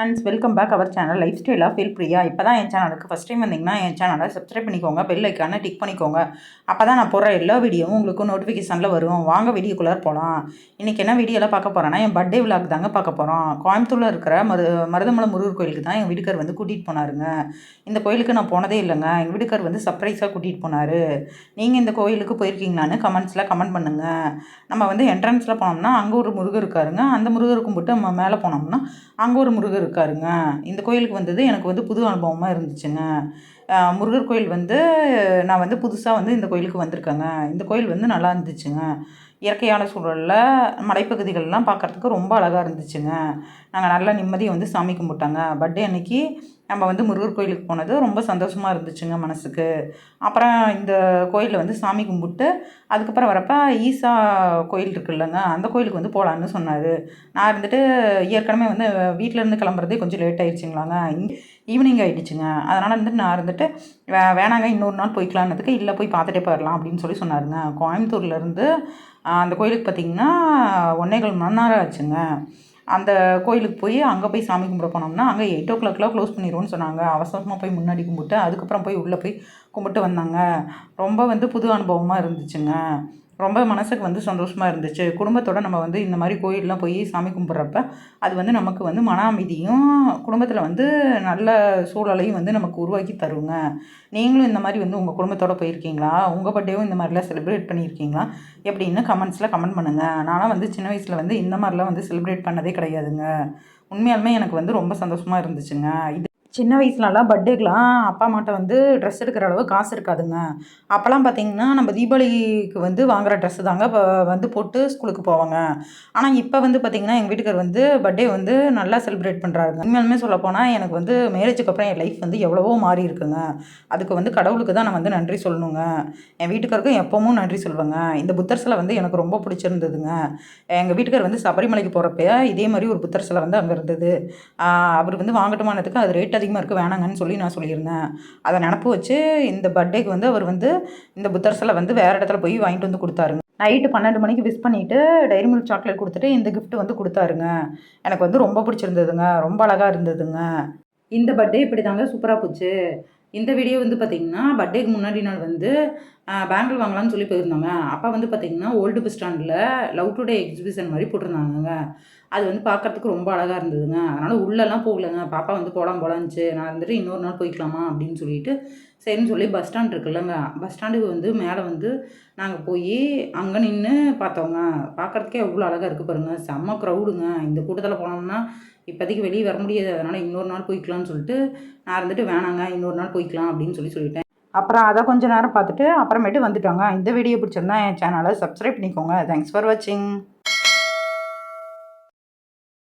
Friends welcome back our channel life ஸ்டைலாக feel Priya இப்போ தான் என் சேனலுக்கு ஃபஸ்ட் டைம் வந்தீங்கன்னா என் சேனலை சப்ஸ்கிரைப் பண்ணிக்கோங்க பெல் ஐக்கான டிக் பண்ணிக்கோங்க. அப்போ தான் நான் போடுற எல்லா வீடியோவும் உங்களுக்கு நோட்டிஃபிகேஷனில் வரும். வாங்க வீடியோக்குள்ளே போகலாம் இன்றைக்கி என்ன வீடியோலாம் பார்க்க போகிறேன்னா என் பர்த்டே விழாக் தாங்க பார்க்க போகிறோம் கோயம்புத்தூரில் இருக்கிற மரு மருதமலை முருகர் கோயிலுக்கு தான் எங்கள் வீட்டுக்கார் வந்து கூட்டிகிட்டு போனாருங்க. இந்த கோயிலுக்கு நான் போனதே இல்லைங்க. எங்கள் வீட்டுக்கார் வந்து சர்ப்ரைஸாக கூட்டிகிட்டு போனார். நீங்கள் இந்த கோயிலுக்கு போயிருக்கீங்களான்னு கமெண்ட்ஸில் கமெண்ட் பண்ணுங்கள் நம்ம வந்து என்ட்ரன்ஸில் போனோம்னா அங்கே ஒரு முருகர் இருக்காருங்க. அந்த முருகர் கும்பிட்டு நம்ம மேலே போனோம்னா அங்கே ஒரு முருகர் இருக்காருங்க. இந்த கோயிலுக்கு வந்தது எனக்கு வந்து புது அனுபவமாக இருந்துச்சுங்க. முருகர் கோயில் வந்து நான் வந்து புதுசாக வந்து இந்த கோயிலுக்கு வந்திருக்கேங்க. இந்த கோயில் வந்து நல்லா இருந்துச்சுங்க. இயற்கையான சூழலில் மலைப்பகுதிகள்லாம் பார்க்குறதுக்கு ரொம்ப அழகாக இருந்துச்சுங்க. நாங்கள் நல்லா நிம்மதியை வந்து சாமி கும்பிட்டாங்க. பர்த்டே அன்னைக்கு நம்ம வந்து முருகர் கோயிலுக்கு போனது ரொம்ப சந்தோஷமாக இருந்துச்சுங்க மனசுக்கு. அப்புறம் இந்த கோயிலில் வந்து சாமி கும்பிட்டு அதுக்கப்புறம் வரப்போ ஈசா கோயில் இருக்குல்லங்க அந்த கோயிலுக்கு வந்து போகலான்னு சொன்னார். நான் இருந்துட்டு ஏற்கனவே வந்து வீட்டிலேருந்து கிளம்புறதே கொஞ்சம் லேட் ஆயிடுச்சுங்களாங்க இங்கே ஈவினிங் ஆகிடுச்சுங்க அதனால் வந்துட்டு நான் இருந்துட்டு வே வேணாங்க இன்னொரு நாள் போய்க்கலான்னதுக்கு இல்லை போய் பார்த்துட்டே போயிடலாம் அப்படின்னு சொல்லி சொன்னாருங்க. கோயம்புத்தூர்லேருந்து அந்த கோயிலுக்கு பார்த்திங்கன்னா ஒன்னேகால் மணி நேரம் ஆச்சுங்க. அந்த கோயிலுக்கு போய் அங்கே போய் சாமி கும்பிட போனோம்னா அங்கே எயிட் ஓ கிளாக்லாம் க்ளோஸ் பண்ணிடுவோன்னு சொன்னாங்க. அவசரமாக போய் முன்னாடி கும்பிட்டு அதுக்கப்புறம் போய் உள்ளே போய் கும்பிட்டு வந்தாங்க. ரொம்ப வந்து புது அனுபவமாக இருந்துச்சுங்க. ரொம்ப மனசுக்கு வந்து சந்தோஷமாக இருந்துச்சு. குடும்பத்தோடு நம்ம வந்து இந்த மாதிரி கோயிலெலாம் போய் சாமி கும்பிட்றப்ப அது வந்து நமக்கு வந்து மன அமைதியும் குடும்பத்தில் வந்து நல்ல சூழலையும் வந்து நமக்கு உருவாக்கி தருங்க. நீங்களும் இந்த மாதிரி வந்து உங்கள் குடும்பத்தோடு போயிருக்கீங்களா? உங்கள் பர்த்டேவும் இந்த மாதிரிலாம் செலிப்ரேட் பண்ணியிருக்கீங்களா? எப்படின்னு கமெண்ட்ஸில் கமெண்ட் பண்ணுங்கள் நானும் வந்து சின்ன வயசில் வந்து இந்த மாதிரிலாம் வந்து செலிப்ரேட் பண்ணதே கிடையாதுங்க. உண்மையாலுமே எனக்கு வந்து ரொம்ப சந்தோஷமாக இருந்துச்சுங்க. இது சின்ன வயசுலலாம் பர்த்டேக்கெலாம் அப்பா அம்மாட்ட வந்து ட்ரெஸ் எடுக்கிற அளவு காசு இருக்காதுங்க. அப்போல்லாம் பார்த்தீங்கன்னா நம்ம தீபாவளிக்கு வந்து வாங்குற ட்ரெஸ்ஸு தாங்க இப்போ வந்து போட்டு ஸ்கூலுக்கு போவாங்க. ஆனால் இப்போ வந்து பார்த்திங்கன்னா எங்கள் வீட்டுக்கார் வந்து பர்த்டே வந்து நல்லா செலிப்ரேட் பண்ணுறாருங்க உண்மையாலுமே சொல்லப்போனால் எனக்கு வந்து மேரேஜுக்கு அப்புறம் என் லைஃப் வந்து எவ்வளவோ மாறி இருக்குங்க. அதுக்கு வந்து கடவுளுக்கு தான் நான் வந்து நன்றி சொல்லணுங்க. என் வீட்டுக்காருக்கும் எப்பவும் நன்றி சொல்லுவேங்க இந்த புத்தர் சிலை வந்து எனக்கு ரொம்ப பிடிச்சிருந்ததுங்க. எங்கள் வீட்டுக்கார் வந்து சபரிமலைக்கு போகிறப்ப இதே மாதிரி ஒரு புத்தர் சிலை வந்து அங்கே இருந்தது. அவர் வந்து வாங்கட்டுமானதுக்கு அது ரேட்டை அதிகமாக இருக்குது வேணாங்கன்னு சொல்லி நான் சொல்லியிருந்தேன். அதை நினப்பு வச்சு இந்த பர்த்டேக்கு வந்து அவர் வந்து இந்த புத்தர் சிலை வந்து வேறு இடத்துல போய் வாங்கிட்டு வந்து கொடுத்தாருங்க. நைட்டு பன்னெண்டு மணிக்கு விஷ் பண்ணிவிட்டு டைரி மில்க் சாக்லேட் கொடுத்துட்டு இந்த கிஃப்ட் வந்து கொடுத்தாருங்க. எனக்கு வந்து ரொம்ப பிடிச்சிருந்ததுங்க. ரொம்ப அழகாக இருந்ததுங்க. இந்த பர்த்டே இப்படி தாங்க சூப்பராக போச்சு. இந்த வீடியோ வந்து பார்த்திங்கன்னா பர்த்டேக்கு முன்னாடி நாள் வந்து பேங்கிள் வாங்கலாம்னு சொல்லி போயிருந்தாங்க. அப்போ வந்து பார்த்திங்கன்னா ஓல்டு பஸ் ஸ்டாண்டில் லவ் டுடே எக்ஸிபிஷன் மாதிரி போட்டிருந்தாங்க அது வந்து பார்க்கறதுக்கு ரொம்ப அழகாக இருந்ததுங்க. அதனால் உள்ளெல்லாம் போகலங்க. பாப்பா வந்து போகலாம் போகலான்ச்சு நான் இருந்துட்டு இன்னொரு நாள் போய்க்கலாமா அப்படின்னு சொல்லிட்டு சரின்னு சொல்லி பஸ் ஸ்டாண்ட் இருக்குல்லங்க. பஸ் ஸ்டாண்டுக்கு வந்து மேலே வந்து நாங்கள் போய் அங்கே நின்று பார்த்தோங்க. பார்க்கறதுக்கே எவ்வளோ அழகாக இருக்குது பாருங்கள் செம்ம க்ரௌடுங்க இந்த கூட்டத்தில் போனோம்னா இப்போதைக்கு வெளியே வர முடியாது. அதனால் இன்னொரு நாள் போய்க்கலாம்னு சொல்லிட்டு நான் இருந்துட்டு வேணாங்க இன்னொரு நாள் போய்க்கலாம் அப்படின்னு சொல்லி சொல்லிட்டேன். அப்புறம் அதை கொஞ்ச நேரம் பார்த்துட்டு அப்புறமேட்டு வந்துட்டாங்க. இந்த வீடியோ பிடிச்சிருந்தா என் சேனலை சப்ஸ்கிரைப் பண்ணிக்கோங்க. தேங்க்ஸ் ஃபார் வாட்சிங்